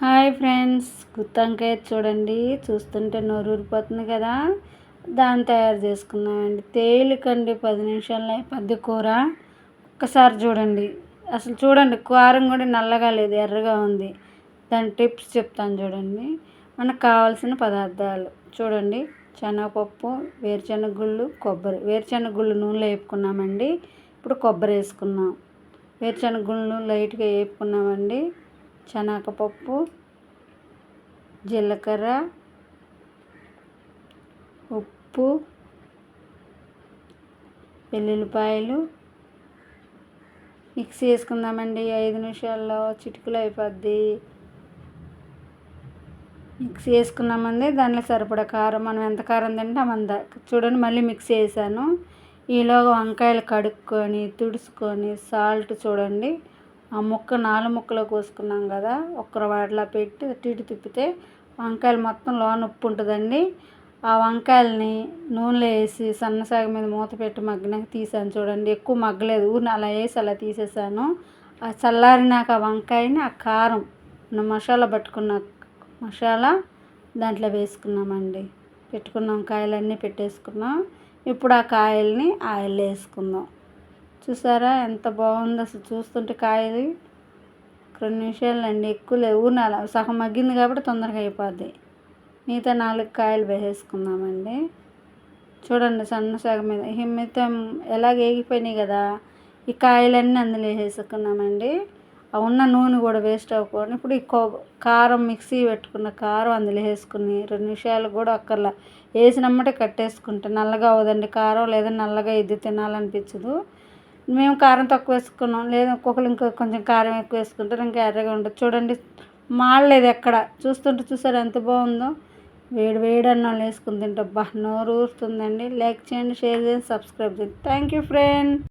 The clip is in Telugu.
హాయ్ ఫ్రెండ్స్ గుత్తంకాయ చూడండి. చూస్తుంటే నోరూరిపోతుంది కదా. దాన్ని తయారు చేసుకున్నామండి తేలికండి పది నిమిషాల్లో పెద్ద కూర. ఒక్కసారి చూడండి. అసలు చూడండి కారం కూడా నల్లగా లేదు ఎర్రగా ఉంది. దాని టిప్స్ చెప్తాను చూడండి. మనకు కావాల్సిన పదార్థాలు చూడండి. శనగపప్పు వేరుశనగ గుళ్ళు కొబ్బరి. వేరుశనగ గుళ్ళు నూనెలో వేపుకున్నామండి. ఇప్పుడు కొబ్బరి వేసుకున్నాం వేరుశనగ గుళ్ళు లైట్గా వేపుకున్నామండి. శనగపప్పు జీలకర్ర ఉప్పు వెల్లుల్లిపాయలు. మిక్సీ వేసుకుందామండి ఐదు నిమిషాల్లో చిటుకులు అయిపోద్ది. మిక్సీ వేసుకున్నామండి దాంట్లో సరిపడా కారం. మనం ఎంత కారం తింటే అంత. చూడండి మళ్ళీ మిక్సీ వేసాను ఈలోగా వంకాయలు కడుక్కొని తుడుచుకొని సాల్ట్ చూడండి. ఆ ముక్క నాలుగు ముక్కలు కోసుకున్నాం కదా ఒక్కరు వాటిలో పెట్టి టీటి తిప్పితే వంకాయలు మొత్తం లోన ఉప్పు ఉంటుందండి. ఆ వంకాయలని నూనెలో వేసి సన్నసాగ మీద మూత పెట్టి మగ్గినాక తీసాను చూడండి. ఎక్కువ మగ్గలేదు ఊరిని అలా వేసి అలా తీసేసాను. ఆ చల్లారినాక ఆ వంకాయని ఆ కారం మసాలా పట్టుకున్న మసాలా దాంట్లో వేసుకున్నామండి. పెట్టుకున్నాం కాయలన్నీ పెట్టేసుకున్నాం. ఇప్పుడు ఆ కాయల్ని ఆయిల్ వేసుకుందాం. చూసారా? ఎంత బాగుందో అసలు చూస్తుంటే కాయలు. రెండు నిమిషాలు అండి ఎక్కువ లేవు. ఊరినాల సగం మగ్గింది కాబట్టి తొందరగా అయిపోద్ది. మిగతా నాలుగు కాయలు వేసేసుకుందామండి. చూడండి సన్న సగం మీద. మిగతా ఎలాగ వేగిపోయినాయి కదా ఈ కాయలన్నీ అందులో వేసేసుకున్నామండి ఉన్న నూనె కూడా వేస్ట్ అవ్వకుండా ఇప్పుడు ఈ కారం మిక్సీ పెట్టుకున్న కారం అందులో వేసుకుని రెండు నిమిషాలు కూడా అక్కర్లా. వేసినమ్మటే కట్టేసుకుంటే నల్లగా అవ్వదండి కారం. లేదా నల్లగా ఇది తినాలనిపించదు. మేము కారం తక్కువ వేసుకున్నాం. లేదా ఒక్కొక్కరు ఇంకా కొంచెం కారం ఎక్కువ వేసుకుంటారు ఇంకా ఎర్రగా ఉంటుంది చూడండి మాడలేదు ఎక్కడ? చూస్తుంటే చూసారు ఎంత బాగుందో? వేడి వేడి అన్నం వేసుకుని తింటే బా నోరు ఊరుతుందండి. లైక్ చేయండి షేర్ చేయండి సబ్స్క్రైబ్ చేయండి. Thank you friend